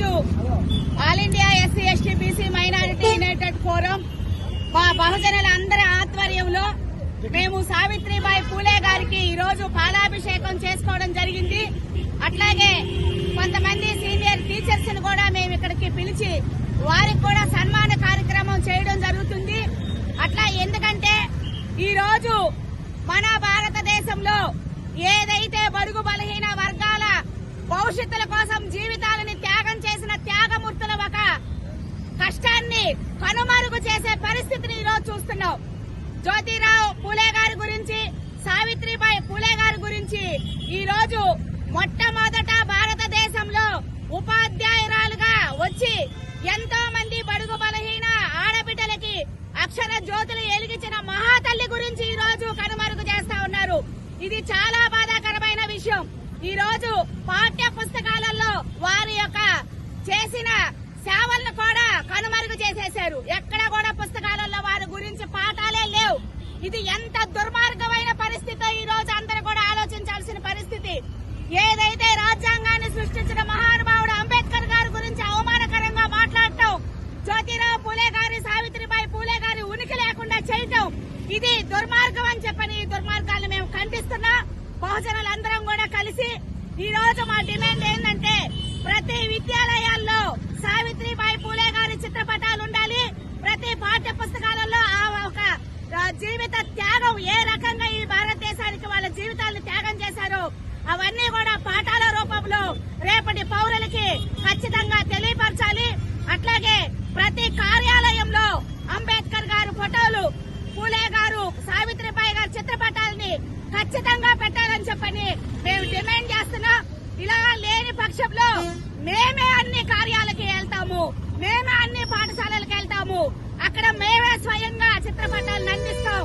ఈరోజు all India SC ST BC minority united forum మా బహుజనుల అందరి ఆధ్వర్యంలో మేము సావిత్రిబాయి పూలే గారికి ఈరోజు పాలాభిషేకం చేసుకోవడం జరిగింది. అట్లాగే కొంతమంది సీనియర్ టీచర్స్ని కూడా మేము ఇక్కడికి పిలిచి వారికి కూడా సన్మాన కార్యక్రమం చేయడం జరుగుతుంది. అట్లా ఎందుకంటే ఈరోజు మన భారతదేశంలో ఏదైతే బడుగు బలహీన వర్గాల భవిష్యత్తుల కోసం జీవితాలని త్యాగం చేసిన త్యాగమూర్తుల ఒక కష్టాన్ని కనుమరుగు చేసే పరిస్థితిని ఈ రోజు చూస్తున్నాం. జ్యోతిరావు పూలే గారి గురించి సావిత్రిబాయి పూలే గారి గురించి ఈ రోజు మొట్టమొదట భారతదేశంలో ఉపాధ్యాయురాలుగా వచ్చి ఎంతో మంది బడుగు బలహీన ఆడబిడ్డలకి అక్షర జ్యోతులు ఎలిగించిన మహాతల్లి గురించి ఈ రోజు కనుమరుగు చేస్తా ఉన్నారు. ఇది చాలా బాధాకరమైన విషయం. ఈ రోజు పాఠ్య పుస్తకాలలో వారి యొక్క చేసిన సేవలను కూడా కనుమరుగు చేసేశారు ఎక్కడ కూడా పుస్తకాలలో వారి గురించి పాఠాలే లేవు ఇది ఎంత దుర్మార్గమైన పరిస్థితి ఈ రోజు అందరూ కూడా ఆలోచించాల్సిన పరిస్థితి. ఏదైతే రాజ్యాంగాన్ని సృష్టించిన మహానుభావుడు అంబేద్కర్ గారి గురించి అవమానకరంగా మాట్లాడటం జ్యోతిరావు పూలే గారి సావిత్రిబాయి పూలే గారి ఉనికి లేకుండా చేయటం ఇది దుర్మార్గం అని చెప్పని ఈ దుర్మార్గాలను మేము ఖండిస్తున్నా. బహుజనులందరం కూడా కలిసి ఈ రోజు మా డిమాండ్ ఏంటంటే ప్రతి విద్యాలయాల్లో సావిత్రిబాయి పూలే గారి చిత్రపటాలు ఉండాలి ప్రతి పాఠ్య పుస్తకాలలో ఆ ఒక ఆ, జీవిత త్యాగం ఏ రకంగా ఈ భారతదేశానికి వాళ్ళ జీవితాలను త్యాగం చేశారో అవన్నీ కూడా పాఠాల రూపంలో రేపటి పౌరులకి ఖచ్చితంగా తెలియపరచాలి. అట్లాగే ప్రతి కార్యాలయంలో అంబేద్కర్ గారు ఫోటోలు పూలే గారు సావిత్రిబాయి గారి చిత్రపటాలని ఖచ్చితంగా పెట్టాలని చెప్పని మేము డిమాండ్ చేస్తున్నాం. ఇలా లేని పక్షంలో మేమే అన్ని కార్యాలకి వెళ్తాము. మేమే అన్ని పాఠశాలలకు వెళ్తాము. అక్కడ మేమే స్వయంగా చిత్రపటాలను అందిస్తాం.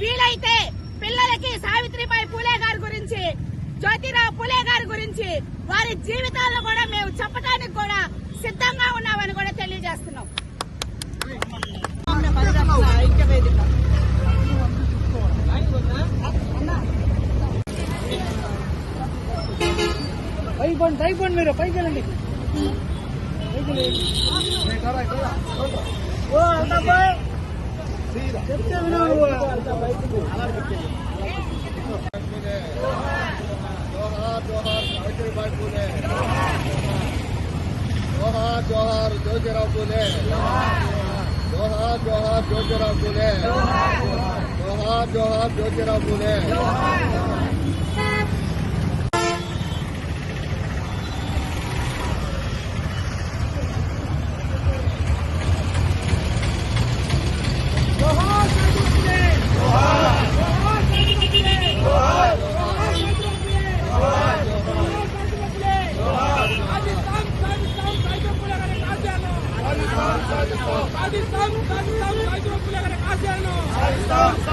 వీలైతే పిల్లలకి సావిత్రిబాయి పూలే గారి గురించి జ్యోతిరావు పూలే గారి గురించి వారి జీవితాలను కూడా మేము చెప్పడానికి కూడా సిద్ధంగా ఉన్నామని కూడా తెలియజేస్తున్నాం. పైకి పోండి పైకి పోండి మీరు పైకి వెళ్ళండి জোহার জোহার জোজরাও বলে জোহার জোহার জোজরাও বলে জোহার জোহার জোজরাও বলে జోహార్ జ్యోతిరావు పూలే జోహార్ జోహార్ జ్యోతిరావు పూలే